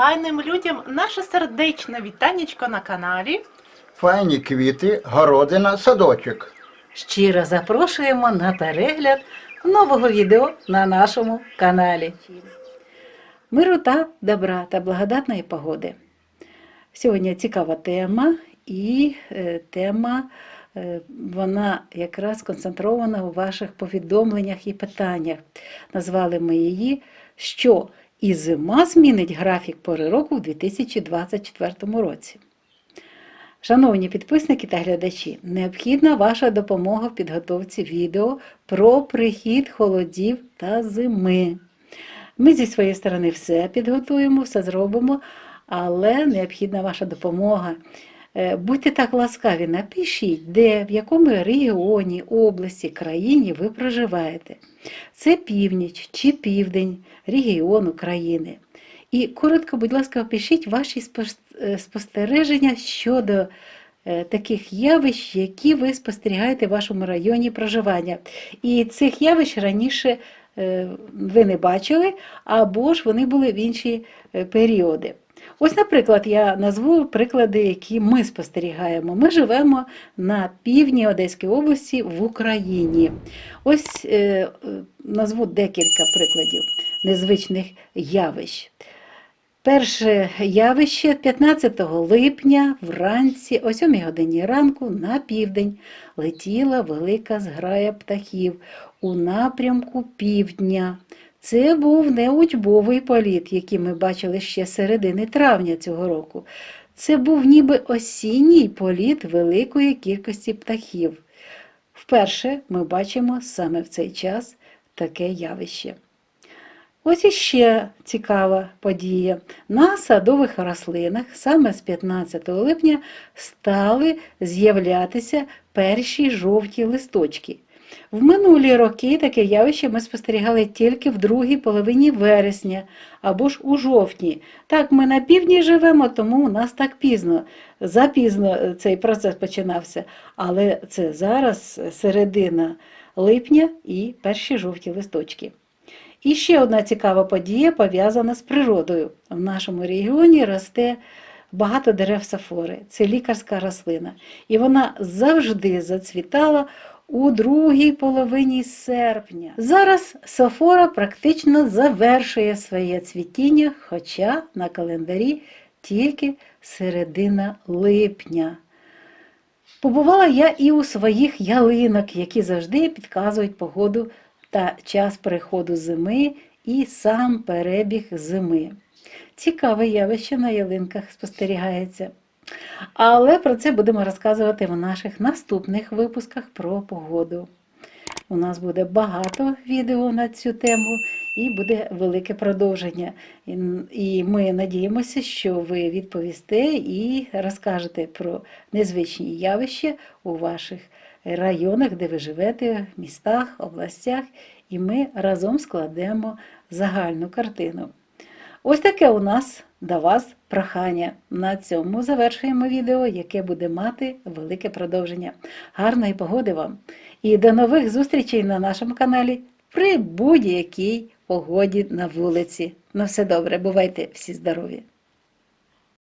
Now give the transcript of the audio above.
файним людям наше сердечне вітанечко на каналі. Файні квіти, городина, садочок. Щиро запрошуємо на перегляд нового відео на нашому каналі. Миру та добра та благодатної погоди. Сьогодні цікава тема, і е, тема е, вона якраз сконцентрована у ваших повідомленнях і питаннях. Назвали ми її Що і зима змінить графік пори року в 2024 році. Шановні підписники та глядачі, необхідна ваша допомога в підготовці відео про прихід холодів та зими. Ми зі своєї сторони все підготуємо, все зробимо, але необхідна ваша допомога. Е, Будьте так ласкаві, напишіть, де, в якому регіоні, області, країні ви проживаєте. Це північ чи південь регіону країни. І коротко, будь ласка, опишіть ваші е, спостереження щодо е, таких явищ, які ви спостерігаєте в вашому районі проживання. І цих явищ раніше ви не бачили, або ж вони були в інші періоди. Ось, наприклад, я назву приклади, які ми спостерігаємо. Ми живемо на півдні Одеської області в Україні. Ось е, е, назву декілька прикладів незвичних явищ. Перше явище 15 липня вранці о 7 годині ранку на південь летіла велика зграя птахів у напрямку півдня. Це був не учбовий політ, який ми бачили ще середини травня цього року. Це був ніби осінній політ великої кількості птахів. Вперше ми бачимо саме в цей час таке явище. Ось іще цікава подія. На садових рослинах саме з 15 липня стали з'являтися перші жовті листочки. В минулі роки таке явище ми спостерігали тільки в другій половині вересня або ж у жовтні. Так, ми на півдні живемо, тому у нас так пізно, запізно цей процес починався. Але це зараз середина липня і перші жовті листочки. І ще одна цікава подія пов'язана з природою. В нашому регіоні росте багато дерев сафори. Це лікарська рослина. І вона завжди зацвітала у другій половині серпня. Зараз сафора практично завершує своє цвітіння, хоча на календарі тільки середина липня. Побувала я і у своїх ялинок, які завжди підказують погоду та час приходу зими і сам перебіг зими. Цікаве явище на ялинках спостерігається. Але про це будемо розказувати в наших наступних випусках про погоду. У нас буде багато відео на цю тему і буде велике продовження. І- ми надіємося, що ви відповісте і розкажете про незвичні явища у ваших районах, де ви живете, містах, областях, і ми разом складемо загальну картину. Ось таке у нас до вас прохання. На цьому завершуємо відео, яке буде мати велике продовження. Гарної погоди вам! І до нових зустрічей на нашому каналі при будь-якій погоді на вулиці. На все добре, бувайте всі здорові!